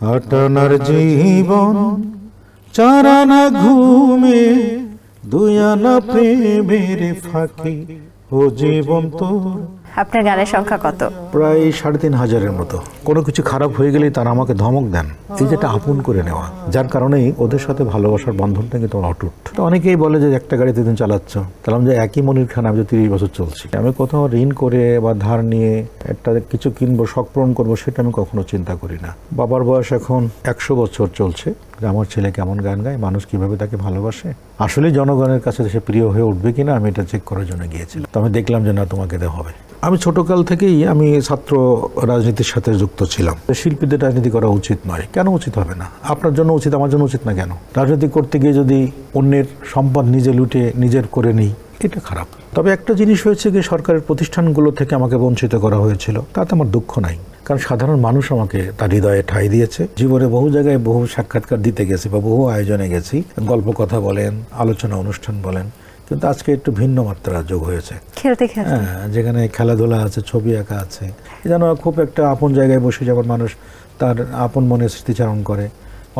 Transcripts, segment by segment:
আটানার জীবন চারানা ঘুমে দুয়ানা প্রেমের ফাঁকে ও জীবন তোর। আপনার গানের সংখ্যা কত? প্রায় সাড়ে তিন হাজারের মতো। কোনো কিছু খারাপ হয়ে গেলেই তারা আমাকে ধমক দেন। এই যেটা আপন করে নেওয়া, যার কারণেই ওদের সাথে ভালোবাসার বন্ধনটা কিন্তু অটুট। অনেকেই বলে যে একটা গাড়িতে দিন চালাচ্ছ। তাহলে আমি যে একই মনির খান আমি যে তিরিশ বছর চলছি। আমি কোথাও ঋণ করে বা ধার নিয়ে একটা কিছু কিনবো, শখ পূরণ করব, সেটা আমি কখনো চিন্তা করি না। বাবার বয়স এখন একশো বছর চলছে। আমার ছেলে কেমন গান গায়, মানুষ কীভাবে তাকে ভালোবাসে? আসলে জনগণের কাছে সে প্রিয় হয়ে উঠবে কিনা, আমি এটা চেক করার জন্য গিয়েছিলাম। তো আমি দেখলাম যে না, তোমাকে দেওয়া হবে। আমি ছোটকাল থেকেই আমি ছাত্র রাজনীতির সাথে যুক্ত ছিলাম। শিল্পীদের রাজনীতি করা উচিত নয়। কেন উচিত হবে না? আপনার জন্য উচিত, আমার জন্য উচিত না কেন? রাজনীতি করতে গিয়ে যদি অন্যের সম্পদ নিজে লুটে, নিজের করে নিই, এটা খারাপ। তবে একটা জিনিস হয়েছে কি, সরকারের প্রতিষ্ঠানগুলো থেকে আমাকে বঞ্চিত করা হয়েছিল। তাতে আমার দুঃখ নাই। কারণ সাধারণ মানুষ আমাকে তার হৃদয়ে ঠাঁই দিয়েছে। জীবনে বহু জায়গায় বহু সাক্ষাৎকার দিতে গেছি বা বহু আয়োজনে গেছি। গল্প কথা বলেন, আলোচনা অনুষ্ঠান বলেন। কিন্তু আজকে একটু ভিন্ন মাত্রা যোগ হয়েছে। খেলতে খেলতে। হ্যাঁ যেখানে খেলাধুলা আছে ছবি আঁকা আছে যেন খুব একটা আপন জায়গায় বসে যাবার মানুষ তার আপন মনে স্মৃতিচারণ করে।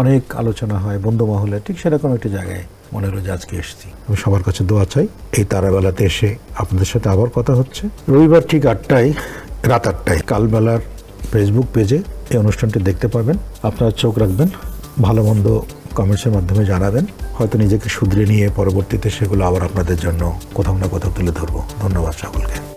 অনেক আলোচনা হয় বন্ধু মহলে ঠিক সেরকম একটি জায়গায় মনে হলো যে আজকে এসেছি। আমি সবার কাছে দোয়া চাই এই তারাবেলাতে এসে আপনাদের সাথে আবার কথা হচ্ছে। রবিবার ঠিক আটটায় রাত আটটায় কালবেলার ফেসবুক পেজে এই অনুষ্ঠানটি দেখতে পাবেন আপনারা চোখ রাখবেন ভালো মন্দ কমেন্টসের মাধ্যমে জানাবেন। হয়তো নিজেকে শুধরে নিয়ে পরবর্তীতে সেগুলো আবার আপনাদের জন্য কোথাও না কোথাও তুলে ধরবো। ধন্যবাদ সকলকে।